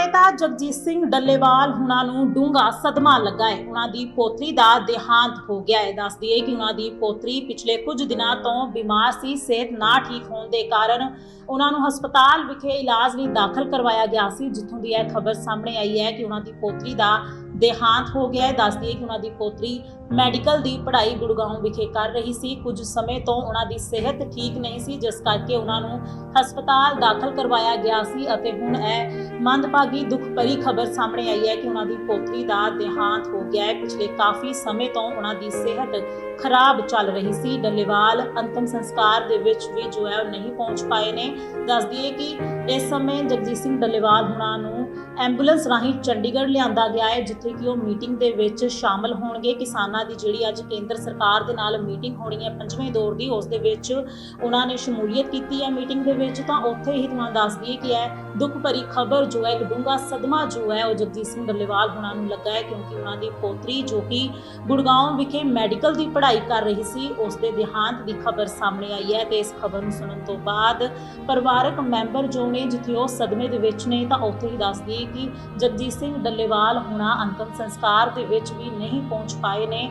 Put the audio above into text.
ਨੇਤਾ ਜਗਜੀਤ ਸਿੰਘ ਡੱਲੇਵਾਲ ਹੁਣਾਂ ਨੂੰ ਡੂੰਘਾ ਸਦਮਾ ਲੱਗਾ ਹੈ। ਉਹਨਾਂ ਦੀ ਪੋਤਰੀ ਦਾ ਦੇਹਾਂਤ ਹੋ ਗਿਆ ਹੈ। ਦੱਸ ਦਈਏ ਕਿ ਉਹਨਾਂ ਦੀ ਪੋਤਰੀ ਪਿਛਲੇ ਕੁਝ ਦਿਨਾਂ ਤੋਂ ਬਿਮਾਰ ਸੀ, ਸਿਹਤ ਨਾ ਠੀਕ ਹੋਣ ਦੇ ਕਾਰਨ ਉਹਨਾਂ ਨੂੰ ਹਸਪਤਾਲ ਵਿਖੇ ਇਲਾਜ ਲਈ ਦਾਖਲ ਕਰਵਾਇਆ ਗਿਆ ਸੀ। ਜਿੱਥੋਂ ਦੀ ਇਹ ਖਬਰ ਸਾਹਮਣੇ ਆਈ ਹੈ ਕਿ ਉਹਨਾਂ ਦੀ ਪੋਤਰੀ ਦਾ ਦੇਹਾਂਤ ਹੋ ਗਿਆ ਹੈ। ਦੱਸ ਦਈਏ ਕਿ ਉਹਨਾਂ ਦੀ ਪੋਤਰੀ ਮੈਡੀਕਲ ਦੀ ਪੜ੍ਹਾਈ ਗੁੜਗਾਉਂ ਵਿਖੇ ਕਰ ਰਹੀ ਸੀ। ਕੁਝ ਸਮੇਂ ਤੋਂ ਉਹਨਾਂ ਦੀ ਸਿਹਤ ਠੀਕ ਨਹੀਂ ਸੀ, ਜਿਸ ਕਰਕੇ ਉਹਨਾਂ ਨੂੰ ਹਸਪਤਾਲ ਦਾਖਲ ਕਰਵਾਇਆ ਗਿਆ ਸੀ ਅਤੇ ਹੁਣ ਇਹ ਮੰਦਭਾਗੀ ਦੁੱਖ ਭਰੀ ਖਬਰ ਸਾਹਮਣੇ ਆਈ ਹੈ ਕਿ ਉਹਨਾਂ ਦੀ ਪੋਤਰੀ ਦਾ ਦੇਹਾਂਤ ਹੋ ਗਿਆ ਹੈ। ਪਿਛਲੇ ਕਾਫੀ ਸਮੇਂ ਤੋਂ ਉਹਨਾਂ ਦੀ ਸਿਹਤ ਖਰਾਬ ਚੱਲ ਰਹੀ ਸੀ। ਡੱਲੇਵਾਲ ਅੰਤਮ ਸੰਸਕਾਰ ਦੇ ਵਿੱਚ ਵੀ ਜੋ ਹੈ ਉਹ ਨਹੀਂ ਪਹੁੰਚ ਪਾਏ ਨੇ। ਦੱਸ ਦਈਏ ਕਿ ਇਸ ਸਮੇਂ ਜਗਜੀਤ ਸਿੰਘ ਡੱਲੇਵਾਲ ਹੁਣਾਂ ਨੂੰ ਐਂਬੂਲੈਂਸ ਰਾਹੀਂ ਚੰਡੀਗੜ੍ਹ ਲਿਆਂਦਾ ਗਿਆ ਹੈ, ਜਿੱਥੇ ਕਿ ਉਹ ਮੀਟਿੰਗ ਦੇ ਵਿੱਚ ਸ਼ਾਮਲ ਹੋਣਗੇ। ਕਿਸਾਨਾਂ ਦੀ ਜਿਹੜੀ ਅੱਜ ਕੇਂਦਰ ਸਰਕਾਰ ਦੇ ਨਾਲ ਮੀਟਿੰਗ ਹੋਣੀ ਹੈ, ਪੰਜਵੇਂ ਦੌਰ ਦੀ, ਉਸ ਦੇ ਵਿੱਚ ਉਹਨਾਂ ਨੇ ਸ਼ਮੂਲੀਅਤ ਕੀਤੀ ਹੈ ਮੀਟਿੰਗ ਦੇ ਵਿੱਚ। ਤਾਂ ਉੱਥੇ ਹੀ ਤੁਹਾਨੂੰ ਦੱਸ ਦਈਏ ਕਿ ਇਹ ਦੁੱਖ ਭਰੀ ਖਬਰ ਜੋ ਹੈ, ਇੱਕ ਡੂੰਘਾ ਸਦਮਾ ਜੋ ਹੈ, ਉਹ ਜਗਜੀਤ ਸਿੰਘ ਡੱਲੇਵਾਲ ਹੁਣਾਂ ਨੂੰ ਲੱਗਾ ਹੈ, ਕਿਉਂਕਿ ਉਹਨਾਂ ਦੀ ਪੋਤਰੀ ਜੋ ਕਿ ਗੁੜਗਾਉਂ ਵਿਖੇ ਮੈਡੀਕਲ ਦੀ ਪੜ੍ਹਾਈ ਪੜ੍ਹਾਈ ਕਰ ਰਹੀ ਸੀ ਉਸ ਦੇ ਦੇਹਾਂਤ ਦੀ ਖਬਰ ਸਾਹਮਣੇ ਆਈ ਹੈ ਤੇ ਇਸ ਖਬਰ ਨੂੰ ਸੁਣਨ ਤੋਂ ਬਾਅਦ ਪਰਿਵਾਰਕ ਮੈਂਬਰ ਜੋ ਨੇ ਜਿੱਥੇ ਉਹ ਸਦਮੇ ਦੇ ਵਿੱਚ ਨੇ ਤਾਂ ਉੱਥੇ ਹੀ ਦੱਸਦੀ ਕਿ ਜਗਜੀਤ ਸਿੰਘ ਡੱਲੇਵਾਲ ਹੁਣਾ ਅੰਤਮ ਸੰਸਕਾਰ ਦੇ ਵਿੱਚ ਵੀ ਨਹੀਂ ਪਹੁੰਚ ਪਾਏ ਨੇ।